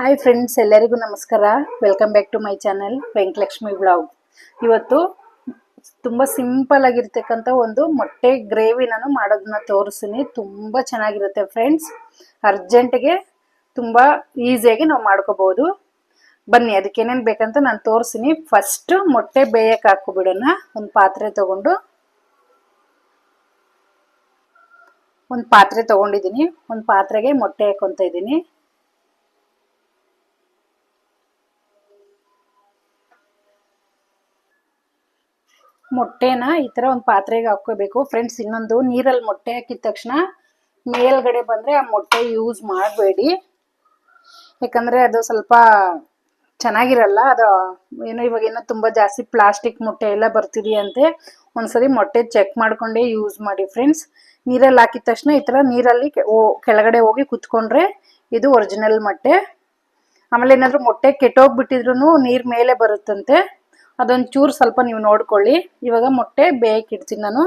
Hi friends ಎಲ್ಲರಿಗೂ ನಮಸ್ಕಾರ. Welcome back to my channel Venkatalakshmi blog ಇವತ್ತು ತುಂಬ ಸಿಂಪಲ್ ಆಗಿರ್ತಕ್ಕಂಥ ಒಂದು ಮೊಟ್ಟೆ ಗ್ರೇವಿ ನಾನು ಮಾಡೋದನ್ನ ತೋರಿಸ್ತೀನಿ. ತುಂಬ ಚೆನ್ನಾಗಿರುತ್ತೆ ಫ್ರೆಂಡ್ಸ್ ಅರ್ಜೆಂಟಿಗೆ ತುಂಬ ಈಸಿಯಾಗಿ ನಾವು ಮಾಡ್ಕೋಬೋದು. ಬನ್ನಿ, ಅದಕ್ಕೆ ಏನೇನು ಬೇಕಂತ ನಾನು ತೋರಿಸ್ತೀನಿ. ಫಸ್ಟ್ ಮೊಟ್ಟೆ ಬೇಯಕ್ಕೆ ಹಾಕ್ಕೊಬಿಡೋಣ ಒಂದು ಪಾತ್ರೆ ತಗೊಂಡು. ಒಂದು ಪಾತ್ರೆ ತೊಗೊಂಡಿದ್ದೀನಿ. ಒಂದು ಪಾತ್ರೆಗೆ ಮೊಟ್ಟೆ ಹಾಕೊತ ಇದ್ದೀನಿ. ಮೊಟ್ಟೆನ ಈ ಥರ ಒಂದು ಪಾತ್ರೆಗೆ ಹಾಕ್ಕೋಬೇಕು. ಫ್ರೆಂಡ್ಸ್ ಇನ್ನೊಂದು ನೀರಲ್ಲಿ ಮೊಟ್ಟೆ ಹಾಕಿದ ತಕ್ಷಣ ಮೇಲ್ಗಡೆ ಬಂದರೆ ಆ ಮೊಟ್ಟೆ ಯೂಸ್ ಮಾಡಬೇಡಿ. ಯಾಕಂದರೆ ಅದು ಸ್ವಲ್ಪ ಚೆನ್ನಾಗಿರಲ್ಲ, ಅದು ಏನೋ ಇವಾಗ ಏನೋ ತುಂಬ ಜಾಸ್ತಿ ಪ್ಲಾಸ್ಟಿಕ್ ಮೊಟ್ಟೆ ಎಲ್ಲ ಬರ್ತಿದೆಯಂತೆ ಒಂದ್ಸರಿ ಮೊಟ್ಟೆ ಚೆಕ್ ಮಾಡಿಕೊಂಡೇ ಯೂಸ್ ಮಾಡಿ ಫ್ರೆಂಡ್ಸ್ ನೀರಲ್ಲಿ ಹಾಕಿದ ತಕ್ಷಣ ಈ ಥರ ನೀರಲ್ಲಿ ಕೆಳಗಡೆ ಹೋಗಿ ಕುತ್ಕೊಂಡ್ರೆ ಇದು ಒರಿಜಿನಲ್ ಮೊಟ್ಟೆ. ಆಮೇಲೆ ಏನಾದರೂ ಮೊಟ್ಟೆ ಕೆಟ್ಟೋಗ್ಬಿಟ್ಟಿದ್ರು ನೀರ್ ಮೇಲೆ ಬರುತ್ತಂತೆ. ಅದೊಂದು ಚೂರು ಸ್ವಲ್ಪ ನೀವು ನೋಡ್ಕೊಳ್ಳಿ. ಇವಾಗ ಮೊಟ್ಟೆ ಬೇಯಕ್ಕಿಡ್ತೀನಿ ನಾನು.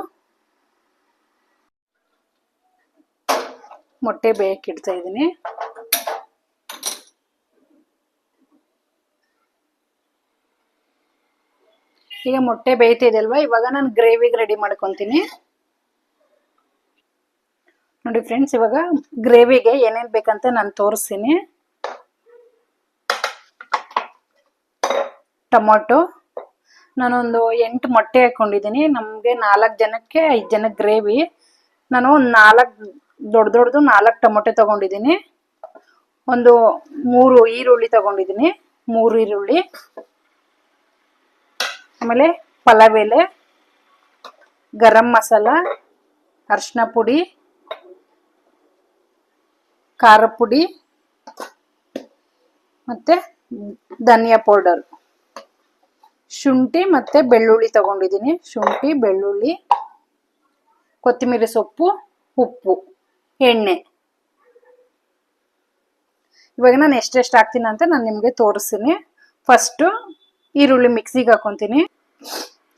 ಮೊಟ್ಟೆ ಬೇಯಕ್ಕಿಡ್ತಾ ಇದ್ದೀನಿ. ಈಗ ಮೊಟ್ಟೆ ಬೇಯ್ತಾ ಅಲ್ವಾ ಇವಾಗ ನಾನು ಗ್ರೇವಿಗೆ ರೆಡಿ ಮಾಡ್ಕೊತೀನಿ. ನೋಡಿ ಫ್ರೆಂಡ್ಸ್, ಇವಾಗ ಗ್ರೇವಿಗೆ ಏನೇನು ಬೇಕಂತ ನಾನು ತೋರಿಸ್ತೀನಿ. ಟೊಮೊಟೊ. ನಾನೊಂದು ಎಂಟು ಮೊಟ್ಟೆ ಹಾಕೊಂಡಿದ್ದೀನಿ. ನಮಗೆ ನಾಲ್ಕು ಜನಕ್ಕೆ, ಐದು ಜನಕ್ಕೆ ಗ್ರೇವಿ. ನಾನು ಒಂದು ನಾಲ್ಕು, ದೊಡ್ಡ ದೊಡ್ಡದು ನಾಲ್ಕು ಟೊಮೊಟೊ ತಗೊಂಡಿದ್ದೀನಿ. ಒಂದು ಮೂರು ಈರುಳ್ಳಿ ತಗೊಂಡಿದ್ದೀನಿ. ಮೂರು ಈರುಳ್ಳಿ. ಆಮೇಲೆ ಪಲಾವ್ ಎಲೆ ಗರಂ ಮಸಾಲ ಅರಿಶಿನ ಪುಡಿ, ಖಾರ ಪುಡಿ ಮತ್ತೆ ಧನಿಯಾ ಪೌಡರ್. ಶುಂಠಿ ಮತ್ತೆ ಬೆಳ್ಳುಳ್ಳಿ ತಗೊಂಡಿದ್ದೀನಿ. ಶುಂಠಿ, ಬೆಳ್ಳುಳ್ಳಿ ಕೊತ್ತಂಬರಿ ಸೊಪ್ಪು, ಉಪ್ಪು, ಎಣ್ಣೆ. ಇವಾಗ ನಾನು ಎಷ್ಟೆಷ್ಟು ಹಾಕ್ತೀನಿ ಅಂತ ನಾನು ನಿಮಗೆ ತೋರಿಸ್ತೀನಿ. ಫಸ್ಟು ಈರುಳ್ಳಿ ಮಿಕ್ಸಿಗೆ ಹಾಕೊತೀನಿ.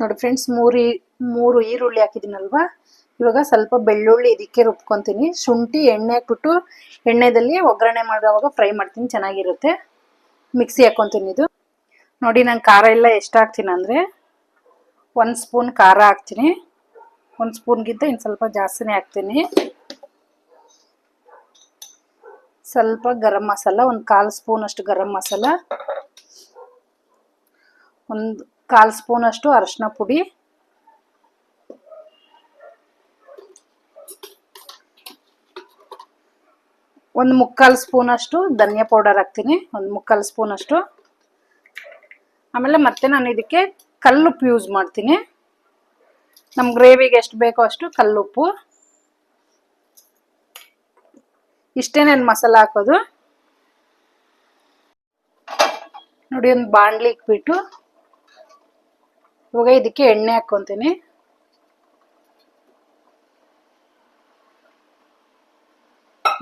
ನೋಡಿ ಫ್ರೆಂಡ್ಸ್ ಮೂರು ಮೂರು ಈರುಳ್ಳಿ ಹಾಕಿದ್ದೀನಲ್ವಾ? ಇವಾಗ ಸ್ವಲ್ಪ ಬೆಳ್ಳುಳ್ಳಿ ಇದಕ್ಕೆ ರುಬ್ಕೊತೀನಿ. ಶುಂಠಿ, ಎಣ್ಣೆ ಹಾಕ್ಬಿಟ್ಟು ಎಣ್ಣೆದಲ್ಲಿ ಒಗ್ಗರಣೆ ಮಾಡುವಾಗ ಫ್ರೈ ಮಾಡ್ತೀನಿ, ಚೆನ್ನಾಗಿರುತ್ತೆ. ಮಿಕ್ಸಿ ಹಾಕೊತೀನಿ ಇದು. ನೋಡಿ, ನಾನು ಖಾರ ಎಲ್ಲ ಎಷ್ಟು ಹಾಕ್ತೀನಿ ಅಂದರೆ ಒಂದು ಸ್ಪೂನ್ ಖಾರ ಹಾಕ್ತೀನಿ. ಒಂದು ಸ್ಪೂನ್ಗಿಂತ ಇನ್ನು ಸ್ವಲ್ಪ ಜಾಸ್ತಿನೇ ಹಾಕ್ತೀನಿ. ಸ್ವಲ್ಪ ಗರಂ ಮಸಾಲ, ಒಂದು ಕಾಲು ಸ್ಪೂನ್ ಅಷ್ಟು ಗರಂ ಮಸಾಲ, ಒಂದು ಕಾಲು ಸ್ಪೂನ್ ಅಷ್ಟು ಅರಿಶಿನ ಪುಡಿ, ಒಂದು ಮುಕ್ಕಾಲು ಸ್ಪೂನ್ ಅಷ್ಟು ಧನಿಯಾ ಪೌಡರ್ ಹಾಕ್ತೀನಿ. ಒಂದು ಮುಕ್ಕಾಲು ಸ್ಪೂನ್ ಅಷ್ಟು ಆಮೇಲೆ ಮತ್ತೆ ನಾನು ಇದಕ್ಕೆ ಕಲ್ಲುಪ್ಪು ಯೂಸ್ ಮಾಡ್ತೀನಿ. ನಮ್ಮ ಗ್ರೇವಿಗೆ ಎಷ್ಟು ಬೇಕೋ ಅಷ್ಟು ಕಲ್ಲುಪ್ಪು. ಇಷ್ಟೇ ನಾನು ಮಸಾಲ ಹಾಕೋದು? ನೋಡಿ ಒಂದು ಬಾಣಲಿ ಇಕ್ಬಿಟ್ಟು ಇವಾಗ ಇದಕ್ಕೆ ಎಣ್ಣೆ ಹಾಕ್ಕೊತೀನಿ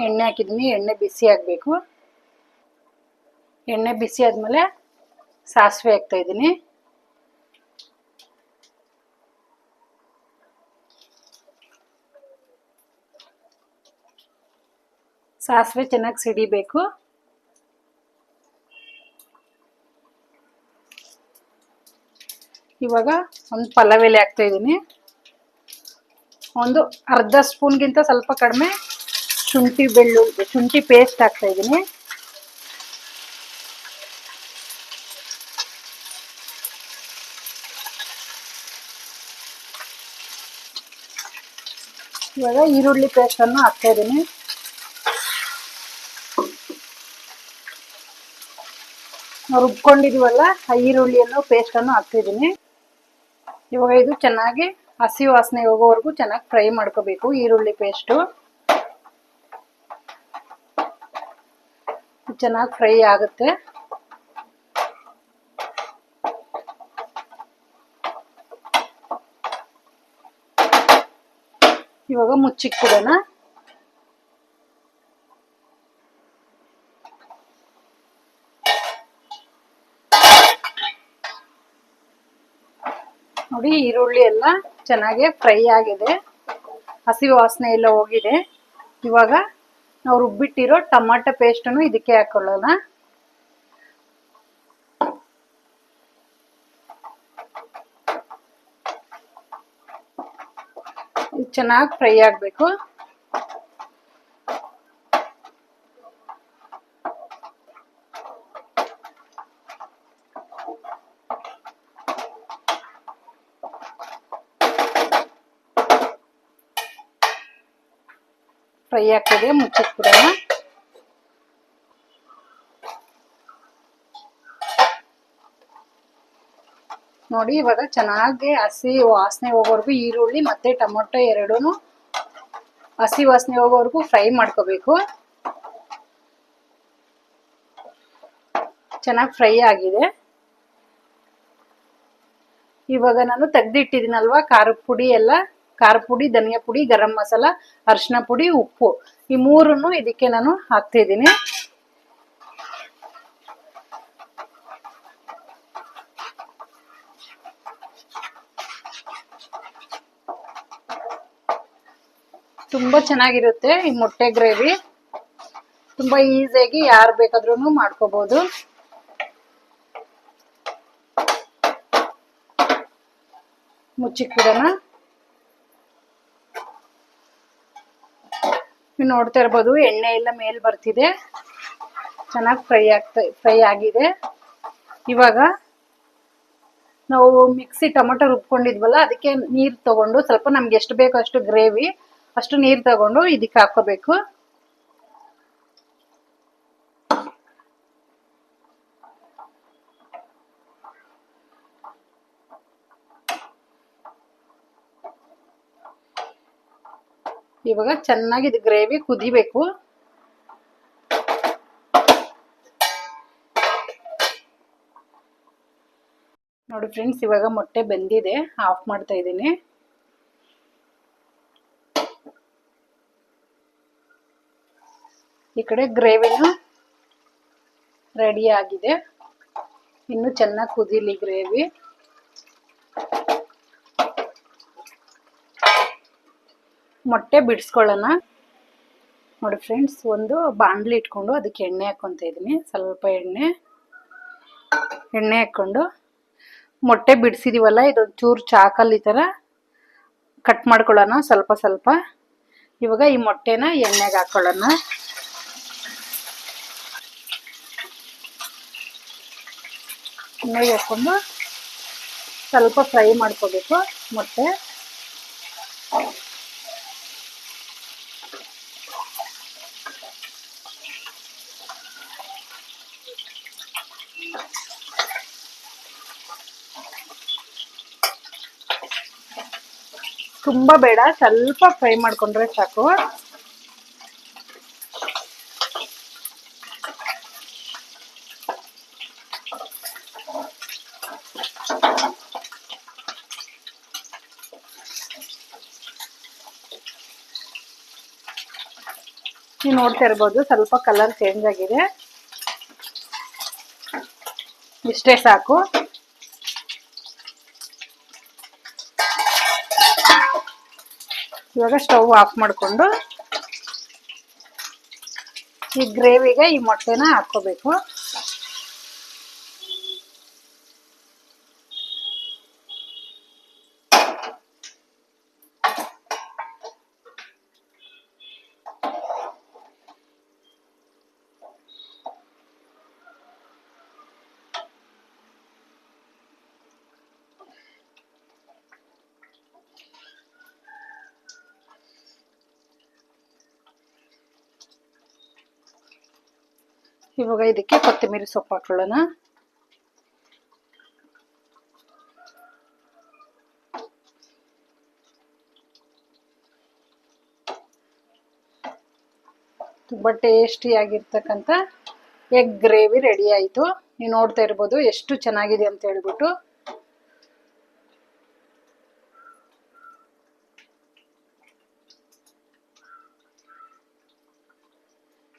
ಎಣ್ಣೆ ಹಾಕಿದ್ದೀನಿ ಎಣ್ಣೆ ಬಿಸಿ ಆಗಬೇಕು. ಎಣ್ಣೆ ಬಿಸಿ ಆದಮೇಲೆ ಸಾಸಿವೆ ಹಾಕ್ತಾ ಇದ್ದೀನಿ. ಸಾಸಿವೆ ಚೆನ್ನಾಗಿ ಸಿಡಿಬೇಕು. ಇವಾಗ ಒಂದು ಪಲಾವ್ ಎಲೆ ಹಾಕ್ತಾ ಇದ್ದೀನಿ. ಒಂದು ಅರ್ಧ ಸ್ಪೂನ್ಗಿಂತ ಸ್ವಲ್ಪ ಕಡಿಮೆ ಶುಂಠಿ ಬೆಳ್ಳುಳ್ಳಿ, ಶುಂಠಿ ಪೇಸ್ಟ್ ಹಾಕ್ತಾ ಇದ್ದೀನಿ. ಇವಾಗ ಈರುಳ್ಳಿ ಪೇಸ್ಟನ್ನು ಹಾಕ್ತಾ ಇದ್ದೀನಿ. ರುಬ್ಕೊಂಡಿದೀವಲ್ಲ, ಆ ಈರುಳ್ಳಿಯನ್ನು ಪೇಸ್ಟನ್ನು ಹಾಕ್ತಿದ್ದೀನಿ ಇವಾಗ ಇದು ಚೆನ್ನಾಗಿ ಹಸಿ ವಾಸನೆ ಹೋಗೋವರೆಗೂ ಚೆನ್ನಾಗಿ ಫ್ರೈ ಮಾಡ್ಕೋಬೇಕು ಈರುಳ್ಳಿ ಪೇಸ್ಟು ಚೆನ್ನಾಗಿ ಫ್ರೈ ಆಗುತ್ತೆ. ಇವಾಗ ಮುಚ್ಚಿಕ್ಬಿಡೋಣ. ನೋಡಿ ಈರುಳ್ಳಿ ಎಲ್ಲ ಚೆನ್ನಾಗಿ ಫ್ರೈ ಆಗಿದೆ. ಹಸಿ ವಾಸನೆ ಎಲ್ಲ ಹೋಗಿದೆ. ಇವಾಗ ನಾವು ರುಬ್ಬಿಟ್ಟಿರೋ ಟೊಮಾಟೊ ಪೇಸ್ಟನ್ನು ಇದಕ್ಕೆ ಹಾಕೊಳ್ಳೋಣ. ಚೆನ್ನಾಗಿ ಫ್ರೈ ಆಗಬೇಕು. ಫ್ರೈ ಆಗ್ತದೆ ಮುಚ್ಚಿಟ್ಬಿಡೋಣ. ನೋಡಿ, ಇವಾಗ ಚೆನ್ನಾಗಿ ಹಸಿ ವಾಸನೆ ಹೋಗೋವರೆಗೂ ಈರುಳ್ಳಿ ಮತ್ತೆ ಟೊಮೊಟೊ ಎರಡೂ ಹಸಿ ವಾಸನೆ ಹೋಗೋವರೆಗೂ ಫ್ರೈ ಮಾಡ್ಕೋಬೇಕು. ಚೆನ್ನಾಗಿ ಫ್ರೈ ಆಗಿದೆ. ಇವಾಗ ನಾನು ತೆಗ್ದಿಟ್ಟಿದ್ದೀನಲ್ವ, ಖಾರದ ಪುಡಿ ಎಲ್ಲ, ಖಾರ ಪುಡಿ, ಧನಿಯಾ ಪುಡಿ, ಗರಂ ಮಸಾಲ ಅರಿಶಿನ ಪುಡಿ, ಉಪ್ಪು. ಈ ಮೂರನ್ನು ಇದಕ್ಕೆ ನಾನು ಹಾಕ್ತಾ ಇದ್ದೀನಿ ತುಂಬಾ ಚೆನ್ನಾಗಿರುತ್ತೆ ಈ ಮೊಟ್ಟೆ ಗ್ರೇವಿ. ತುಂಬಾ ಈಸಿಯಾಗಿ ಯಾರು ಬೇಕಾದ್ರೂ ಮಾಡ್ಕೋಬಹುದು ಮುಚ್ಚಿಕ್ಬಿಡೋಣ. ನೀವು ನೋಡ್ತಾ ಇರ್ಬೋದು, ಎಣ್ಣೆ ಎಲ್ಲ ಮೇಲ್ ಬರ್ತಿದೆ. ಚೆನ್ನಾಗಿ ಫ್ರೈ ಆಗ್ತಾ, ಫ್ರೈ ಆಗಿದೆ. ಇವಾಗ ನಾವು ಮಿಕ್ಸಿ ಟೊಮೊಟೊ ರುಬ್ಕೊಂಡಿದ್ವಲ್ಲ, ಅದಕ್ಕೆ ನೀರು ತಗೊಂಡು ಸ್ವಲ್ಪ ನಮ್ಗೆ ಎಷ್ಟು ಬೇಕೋ ಅಷ್ಟು ಗ್ರೇವಿ ಅಷ್ಟು ನೀರು ತಗೊಂಡು ಇದಕ್ಕೆ ಹಾಕೋಬೇಕು. ಇವಾಗ ಚೆನ್ನಾಗಿ ಇದು ಗ್ರೇವಿ ಕುದಿಬೇಕು. ನೋಡಿ ಫ್ರೆಂಡ್ಸ್, ಇವಾಗ ಮೊಟ್ಟೆ ಬೆಂದಿದೆ, ಆಫ್ ಮಾಡ್ತಾ ಇದ್ದೀನಿ. ಈ ಕಡೆ ಗ್ರೇವಿನೂ ರೆಡಿ ಆಗಿದೆ. ಇನ್ನು ಚೆನ್ನಾಗಿ ಕುದೀಲಿ ಗ್ರೇವಿ. ಮೊಟ್ಟೆ ಬಿಡಿಸ್ಕೊಳ್ಳೋಣ. ನೋಡಿ ಫ್ರೆಂಡ್ಸ್, ಒಂದು ಬಾಣಲಿ ಇಟ್ಕೊಂಡು ಅದಕ್ಕೆ ಎಣ್ಣೆ ಹಾಕ್ಕೊತ ಇದ್ದೀನಿ ಸ್ವಲ್ಪ ಎಣ್ಣೆ ಎಣ್ಣೆ ಹಾಕ್ಕೊಂಡು. ಮೊಟ್ಟೆ ಬಿಡಿಸಿದೀವಲ್ಲ ಇದೊಂದು ಚೂರು ಚಾಕಲ್ಲಿ ಥರ ಕಟ್ ಮಾಡ್ಕೊಳ್ಳೋಣ ಸ್ವಲ್ಪ ಸ್ವಲ್ಪ. ಇವಾಗ ಈ ಮೊಟ್ಟೆನ ಎಣ್ಣೆಗೆ ಹಾಕ್ಕೊಳ್ಳೋಣ. ಎಣ್ಣೆಗೆ ಹಾಕ್ಕೊಂಡು ಸ್ವಲ್ಪ ಫ್ರೈ ಮಾಡ್ಕೋಬೇಕು ಮೊಟ್ಟೆ ತುಂಬಾ ಬೇಡ ಸ್ವಲ್ಪ ಫ್ರೈ ಮಾಡ್ಕೊಂಡ್ರೆ ಸಾಕು. ನೀವು ನೋಡ್ತಾ ಇರ್ಬೋದು, ಸ್ವಲ್ಪ ಕಲರ್ ಚೇಂಜ್ ಆಗಿದೆ. ಇಷ್ಟೇ ಸಾಕು. ಇವಾಗ ಸ್ಟವ್ ಆಫ್ ಮಾಡಿಕೊಂಡು ಈ ಗ್ರೇವಿಗೆ ಈ ಮೊಟ್ಟೆನ ಹಾಕ್ಕೋಬೇಕು. ಇವಾಗ ಇದಕ್ಕೆ ಕೊತ್ತಂಬರಿ ಸೊಪ್ಪು ಹಾಕೊಳ್ಳೋಣ. ತುಂಬ ಟೇಸ್ಟಿಯಾಗಿರ್ತಕ್ಕಂಥ ಎಗ್ ಗ್ರೇವಿ ರೆಡಿ ಆಯಿತು. ನೀವು ನೋಡ್ತಾ ಇರ್ಬೋದು ಎಷ್ಟು ಚೆನ್ನಾಗಿದೆ ಅಂತ ಹೇಳ್ಬಿಟ್ಟು.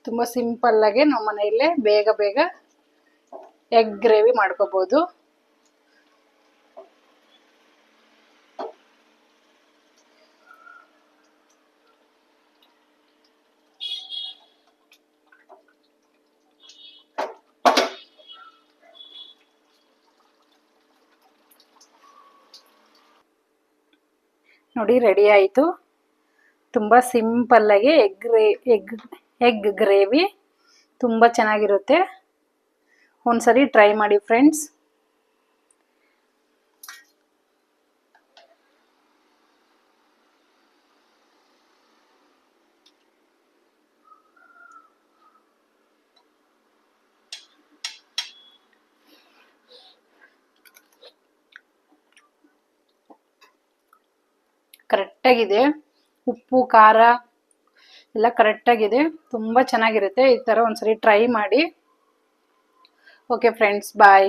ತುಂಬ ಸಿಂಪಲ್ಲಾಗೆ ನಮ್ಮ ಮನೆಯಲ್ಲೇ ಬೇಗ ಬೇಗ ಎಗ್ ಗ್ರೇವಿ ಮಾಡ್ಕೋಬೋದು. ನೋಡಿ ರೆಡಿ ಆಯಿತು. ತುಂಬ ಸಿಂಪಲ್ಲಾಗಿ ಎಗ್ ರೇ ಎಗ್ ಎಗ್ ಗ್ರೇವಿ ತುಂಬ ಚೆನ್ನಾಗಿರುತ್ತೆ. ಒಂದ್ಸರಿ ಟ್ರೈ ಮಾಡಿ ಫ್ರೆಂಡ್ಸ್. ಕರೆಕ್ಟಾಗಿದೆ. ಉಪ್ಪು ಖಾರ ಎಲ್ಲ ಕರೆಕ್ಟಾಗಿದೆ ತುಂಬ ಚೆನ್ನಾಗಿರುತ್ತೆ. ಈ ಥರ ಒಂದ್ಸರಿ ಟ್ರೈ ಮಾಡಿ. Okay friends bye